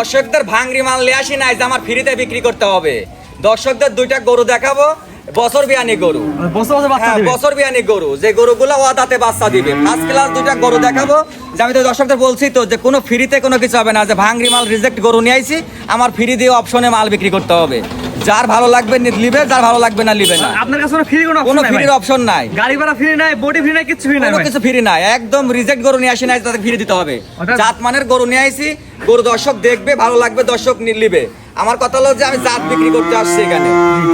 দর্শকদের ভাঙরি মাল নিয়ে আসি নাই যে আমার ফ্রিতে বিক্রি করতে হবে। দর্শকদের দুইটা গরু দেখাবো বছর বিয়ানি গরু। বাচ্চা হ্যাঁ বছর বিয়ানি গরু। যে গরুগুলো ওয়াদাতে বাচ্চা দিবে। ফার্স্ট ক্লাস দুইটা গরু দেখাবো। যে আমি তো দর্শকদের বলছি তো যে কোনো ফ্রিতে কোনো কিছু হবে না যে ভাঙরি মাল রিজেক্ট গরু নিয়ে আইছি আমার ফ্রি দিয়ে অপশনে মাল বিক্রি করতে হবে। যার ভালো লাগবে নিবে যার ভালো লাগবে না নিবে না। আপনার কাছে কোনো ফ্রি কোনো কোনো অপশন নাই ফ্রির অপশন নাই। গাড়ি ভাড়া ফ্রি নাই বডি ফ্রি নাই কিছু ফ্রি নাই কোনো কিছু ফ্রি নাই। একদম রিজেক্ট গরু নিয়ে আসি নাই তাদের ফ্রি দিতে হবে। জাত মানের গরু নিয়ে আইছি গরু দর্শক দেখবে ভালো লাগবে দর্শক নিবে। আমার কথা হলো যে আমি জাত বিক্রি করতে আসছি এখানে।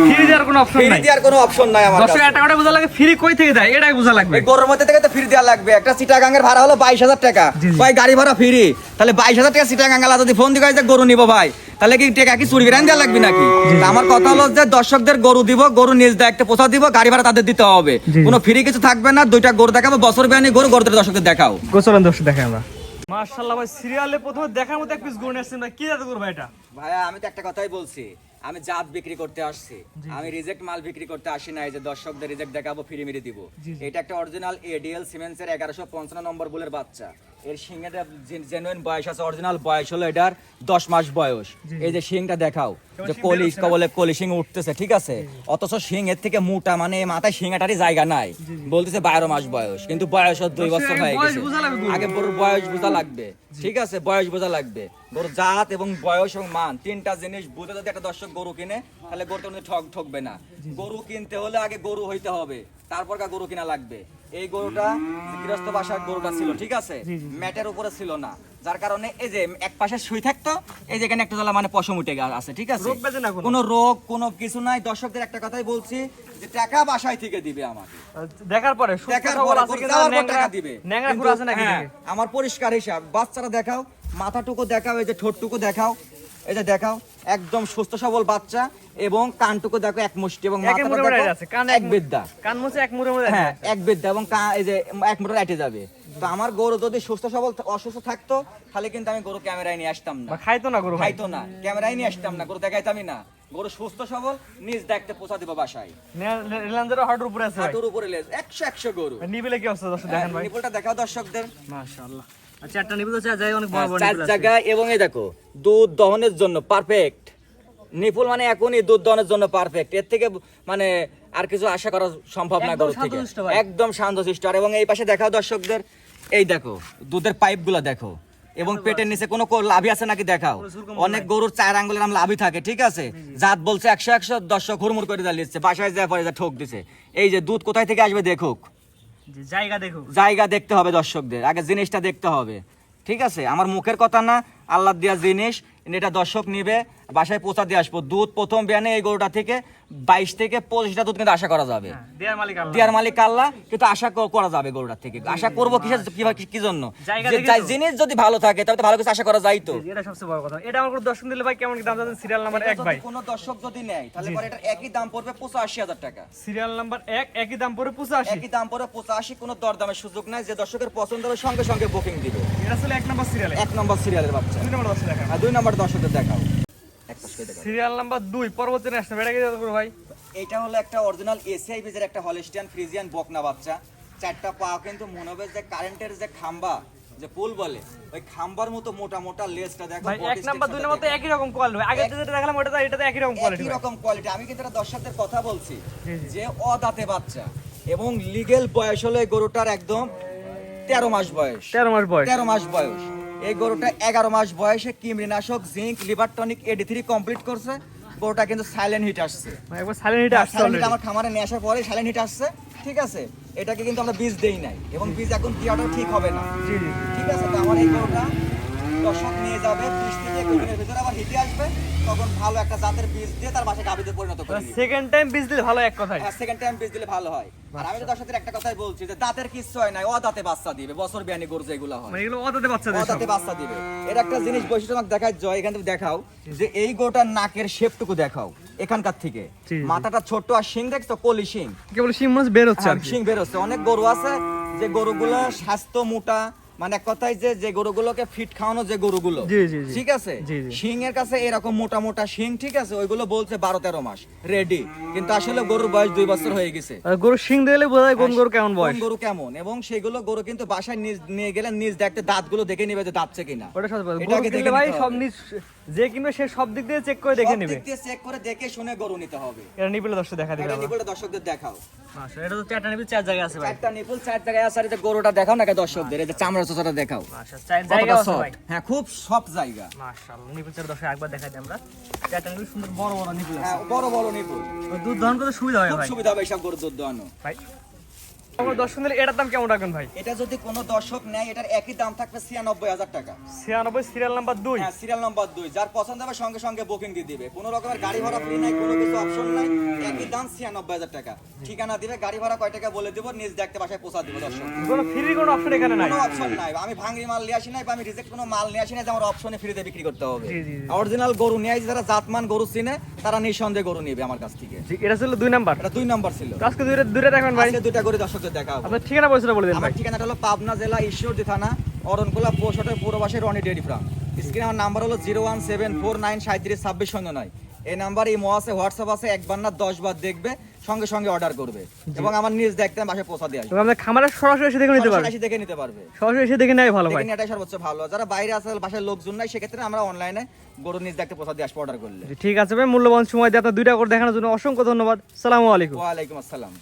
ফ্রি দেওয়ার কোনো অপশন নাই। ফ্রি দেওয়ার কোনো অপশন নাই আমার দর্শক। একটা কথা বোঝা লাগে ফ্রি কই থেকে দেয় এটাই বোঝা লাগবে। গরুর মধ্যে থেকে তো ফ্রি দেওয়া লাগবে। একটা সিটাগাঙ্গের ভাড়া হলো বাইশ হাজার টাকা। জি, জি। ভাই গাড়ি ভাড়া ফ্রি তাহলে বাইশ হাজার টাকা সিটাগাঙ্গালা যদি ফোন দিকে যে গরু নিবো ভাই। তাহলে কি টাকা কি চুরি বেরান দেওয়া লাগবে নাকি? আমার কথা হলো যে দর্শকদের গরু দিব গরু নিজ দায়িত্বে পোষা দিব গাড়ি ভাড়া তাদের দিতে হবে। কোনো ফ্রি কিছু থাকবে না দুইটা গরু দেখাবো বছর বিয়ানি গরু গরুদের দর্শকদের দেখাও। গোচরণ দর্শক দেখে আমরা। মাশাআল্লাহ ভাই সিরিয়ালে প্রথমে দেখার মতো এক পিস গরু নিয়ে আসছেন ভাই কি জাত গরু ভাই এটা? ভাইয়া আমি তো একটা কথাই বলছি আমি জাত বিক্রি করতে আসছি আমি রিজেক্ট মাল বিক্রি করতে আসি নাই যে দর্শকদের রিজেক্ট দেখাবো ফ্রি মেরে দিব। এটা একটা অরিজিনাল এডিএল সিমেন্স এর এগারোশো পঞ্চান্ন নম্বর বুলের বাচ্চা। এর শিংটা জেনুইন বয়স আছে অরিজিনাল বয়স হলো এটার দশ মাস বয়স। এই যে শিংটা দেখাও যে কলি বেরোচ্ছে না? বলে কলি শিং উঠতেছে ঠিক আছে? অথচ শিং এর থেকে মোটা মানে মাথায় শিঙাটারই জায়গা নাই। বলতেছে বারো মাস বয়স কিন্তু বয়স ওর দুই বছর হয়ে গেছে। আগে গরুর বয়স বোঝা লাগবে ঠিক আছে? বয়স বোঝা লাগবে। গরুর জাত এবং বয়স এবং মান তিনটা জিনিস বুঝে যদি একটা দর্শক গরু কিনে তাহলে গরুটা ঠক ঠকবে না। গরু কিনতে হলে আগে গরু হইতে হবে। তারপর কা গরু কিনা লাগবে? এই গরুটা গৃহস্থ বাসার গরুটা ছিল ঠিক আছে? ম্যাটের উপরে ছিল না। যার কারণে এই যে এক পাশে শুই থাকতো এই যে এখানে একটা জ্বালা মানে পশম উঠে গেছে আছে ঠিক আছে? রোগ কোনো? রোগ কোনো কিছু নাই। দর্শকদের একটা কথাই বলছি যে টাকা বাসায় থেকে দিবে আমাকে। দেখার পরে দেখার পরে টাকা দিবে। হ্যাঁ, আমার পরিষ্কার হিসাব বাচ্চারা দেখাও মাথাটুকু দেখাও এই যে ঠোঁটটুকু দেখাও এই যে দেখাও একদম সুস্থ সবল বাচ্চা এবং কানটুকু দেখো এক মুষ্টি এবং মাথাটা মুড়ে মুড়ে দেখো কান এক বিদ্যা। কান মুছে এক মুড়ে মুড়ে হ্যাঁ এক বিদ্যা এবং এই যে এক আইটে যাবে। তো আমার গরু যদি সুস্থ সবল অসুস্থ থাকতো তাহলে কিন্তু আমি গরু ক্যামেরায় নিয়ে আসতাম না। খাইতো না গরু খাইতো না ক্যামেরায় নিয়ে আসতাম না গরু দেখাইতামই না। গরু সুস্থ সবল নিজ দেখতে পোষা দিব বাসায়। রিলান্সের হাটের উপরে আছে হাঁটুর উপরে লেজ একশো একশো গরু। নিবিলে কি অবস্থা দর্শক দেখেন ভাই? দেখাও দর্শকদের। মাশাআল্লাহ। একটা নিবিল আছে যাই অনেক বড় বড় চার নিবিল এবং এই দেখো দুধ দহনের জন্য পারফেক্ট নিপুল মানে এখনই দুধ দহনের জন্য পারফেক্ট এর থেকে মানে আর কিছু আশা করা সম্ভব না গরু থেকে। একদম শান্তশিষ্ট আর এবং এই পাশে দেখাও দর্শকদের এই দেখো দুধের পাইপগুলো দেখো। এবং পেটের নিচে কোনো লাভি আছে নাকি দেখাও? অনেক গরুর চার আঙ্গুলের নাম লাভি থাকে ঠিক আছে? জাত বলছে একশো একশো দর্শক হুড়মুড় করে দাঁড়িয়েছে বাসায় যায় পরে যা ঠোক দিছে। এই যে দুধ কোথায় থেকে আসবে দেখুক। জায়গা দেখো জায়গা দেখতে হবে দর্শকদের, আগে জিনিসটা দেখতে হবে। ঠিক আছে? আমার মুখের কথা না, আল্লাহ দেওয়া জিনিস, এটা দর্শক নিবে। বাসায় পৌঁছা দিয়ে আসব। দুধ প্রথম বিয়ানে এই গরুটা থেকে বাইশ থেকে পঁচিশটা দুধ কিন্তু আশা করা যাবে। হ্যাঁ, দেয়ার মালিক আল্লাহ। কিন্তু আশা করা যাবে গরুটার থেকে। আশা করব কিসের কি- জন্য। জিনিস যদি ভালো থাকে তাহলে ভালো কিছু আশা করা যায় তো। এটা সবচেয়ে বড় কথা। এটা আমার কোনো দর্শন দিলে ভাই কেমন দাম যাচ্ছে সিরিয়াল নাম্বার এক ভাই। কোনো দর্শক যদি নেয় তাহলে পরে এটার একই দাম পড়বে পঁচাশি হাজার টাকা। সিরিয়াল নাম্বার এক একই দাম পড়ে পঁচাশি। একই দাম পড়বে পঁচাশি কোনো দরদামের সুযোগ নাই। যে দর্শকের পছন্দ হবে সঙ্গে সঙ্গে বুকিং দিবে। এটা ছিল এক নাম্বার সিরিয়ালে। এক নম্বর সিরিয়ালের বাচ্চা। দুই নাম্বার দর্শন দেখেন আর দুই নম্বর দর্শকদের দেখাও এক পাশ করে দেখাও। সিরিয়াল নাম্বার পরবর্তী এটা কি ভাই? এটা হলো একটা অরিজিনাল এসিআই বেজের একটা হলিস্টিয়ান ফ্রিজিয়ান বকনা বাচ্চা। চারটা পা কিন্তু মনে হবে যে কারেন্টের যে খাম্বা যে পোল বলে ওই খাম্বার মতো মোটা মোটা লেজটা দেখো ভাই এক নাম্বার দুই নাম্বার তো একই রকম কোয়ালিটি আগে যেটা দেখালাম ওটা এটা তো একই রকম কোয়ালিটি একই রকম কোয়ালিটি আমি কিন্তু এটা দর্শকদের কথা বলছি। যে অদাঁতে বাচ্চা এবং লিগেল বয়স হলো এই গরুটার একদম তেরো মাস বয়স। তেরো মাস বয়স। তেরো মাস বয়স। এই গরুটা এগারো মাস বয়সে কিমরিনাশক zinc liver tonic AD three complete করছে। গরুটা কিন্তু সাইলেন্ট হিট আসছে। একবার সাইলেন্ট হিটে আসছে সাইলেন্ট হিট already। আমার খামারে নিয়ে আসার পরে সাইলেন্ট হিট আসছে ঠিক আছে? এটাকে কিন্তু আমরা বীজ দেই নাই। এবং বীজ এখন দেওয়াটাও ঠিক হবে না। ঠিক আছে তো আমার এই গরুটা দর্শক নিয়ে যাবে বিশ থেকে একুশ ভিতরে আবার হিটে আসবে। তখন ভালো একটা জাতের বীজ দিয়ে তার বাসায় পরিণত করে সেকেন্ড টাইম বিজ দিলে ভালো এক কথাই হ্যাঁ সেকেন্ড টাইম বীজ দিলে ভালো হয়। আর আমি তো দর্শকদের একটা কথাই বলছি যে দাঁতের কিচ্ছু হয় না ও দাঁতে বাচ্চা দিবে বছর বিয়ানি গরু যেগুলো হয়। মানে এগুলো অদাতে বাচ্চাদের সব। দাঁতে বাচ্চা দিবে। এর একটা জিনিস বৈশিষ্ট্য আমাকে দেখায় জয় এখান থেকে দেখাও যে এই গোটার নাকের শেপটুকু দেখাও এখানকার থেকে। মাথাটা ছোট আর শিং দেখছ? কলি শিং। কেবল শিং মাছ বের হচ্ছে শিং বের হচ্ছে। অনেক গরু আছে যে গরুগুলো স্বাস্থ্য মোটা মানে কথায় যে যে গরুগুলোকে ফিট খাওয়ানো যে গরুগুলো। ঠিক আছে। শিং এর কাছে এরকম মোটা মোটা শিং ঠিক আছে? ওইগুলো বলছে বারো তেরো মাস রেডি কিন্তু আসলে গরুর বয়স দুই বছর হয়ে গেছে। গরু শিং দিলে বোঝা কোন গরু কেমন বয়স? গরু কেমন? এবং সেগুলো গরু কিন্তু বাসায় নিজ- নিয়ে গেলে নিজ দেখতে দাঁতগুলো দেখে নিবে যে দাঁতছে কিনা। ওটা দেখে ভাই সব নিজ যে কিনবে সে সব দিক দিয়ে চেক করে দেখে সব নেবে। দিক দিয়ে চেক করে দেখে শুনে গরু নিতে হবে। এটা নিপিলে দর্শক দেখা দিবে এটা আমরা। দর্শকদের দেখাও। মাশাআল্লাহ, এটা তো চারটা নিপিল চার জায়গায় আছে ভাই। চারটা নিপুল চার জায়গায় আছে। আর এই গরুটা দেখাও না কে দর্শকদের? এই যে চামড়া চোচাটা দেখাও। মাশাআল্লাহ, চার জায়গা আছে ভাই। হ্যাঁ খুব সব জায়গা। মাশাআল্লাহ নিপিল চার দর্শক একবার দেখাই দিই আমরা। চারটা নিপিল সুন্দর বড় বড় নিপিল আছে। হ্যাঁ বড় বড় নিপুল দুধ দহন করতে সুবিধা হয় খুব সুবিধা হবে এইসব গরু দুধ দোয়ানো ভাই দর্শক নিলে এটার দাম কেমন রাখবেন ভাই? এটা যদি কোনো দর্শক নেয় এটার একই দাম থাকবে ছিয়ানব্বই হাজার টাকা। ছিয়ানব্বই সিরিয়াল নাম্বার দুই? হ্যাঁ সিরিয়াল নম্বর দুই। যার পছন্দ হবে সঙ্গে সঙ্গে বুকিং দিয়ে দিবে। কোনো রকমের গাড়ি ভাড়া ফ্রি নাই কোনো কিছু অপশন নাই একই দাম ছিয়ানব্বই হাজার টাকা। ঠিকানা দিবে গাড়ি ভাড়া কয় টাকা বলে দিব নিজ দেখতে বাসায় পৌঁছা দিব দর্শক। কোনো ফ্রি কোনো অপশন এখানে নাই? কোনো অপশন নাই। আমি ভাঙড়ি মাল নিয়ে আসি নাই বা আমি রিজেক্ট কোনো মাল নিয়ে আসি নাই যে আমার অপশনে ফ্রিতে বিক্রি করতে হবে। অরিজিনাল গরু নিয়ে আসি যারা জাতমান গরু চিনে তারা নিঃসন্দেহে গরু নিবে আমার কাছ থেকে। এটা ছিল দুই নাম্বার? এটা দুই নম্বর ছিল। আজকে দুইটা দুইটা দেখবেন ভাই। আজকে দুইটা গরু দর্শকদের দেখাবো আপনার ঠিকানা পয়সাটা বলে দেন ভাই। ঠিকানাটা হলো পাবনা জেলা ঈশ্বরদী থানা অরণকোলা পৌষটের পূর্ববাসী রনি ডেয়ারি ফার্ম। স্ক্রিনে আমার নাম্বার হলো zero one seven four nine সাঁত্রিশ ছাব্বিশ শূন্য নয়। এই নাম্বার ইমো আছে হোয়াটসঅ্যাপ আছে একবার না দশ বার দেখবে সঙ্গে সঙ্গে অর্ডার করবে। এবং আমার নিজ দেখতে আমি পৌঁছা দিয়ে আসবে। তো আপনার সরাসরি এসে দেখে নিতে পারবেন সরাসরি দেখে নিতে পারবে। সরাসরি এসে দেখে নেয় ভালো ভাই। এটাই সর্বোচ্চ ভালো। যারা বাইরে আছে লোকজন নাই সেক্ষেত্রে আমরা অনলাইনে গরু নিজ দেখতে পৌঁছা দিয়ে আসব অর্ডার করলে। ঠিক আছে ভাই মূল্যবান সময় দিয়ে আপনার দুইটা করে দেখানোর জন্য অসংখ্য ধন্যবাদ। সালামু আলাইকুম। আসসালাম।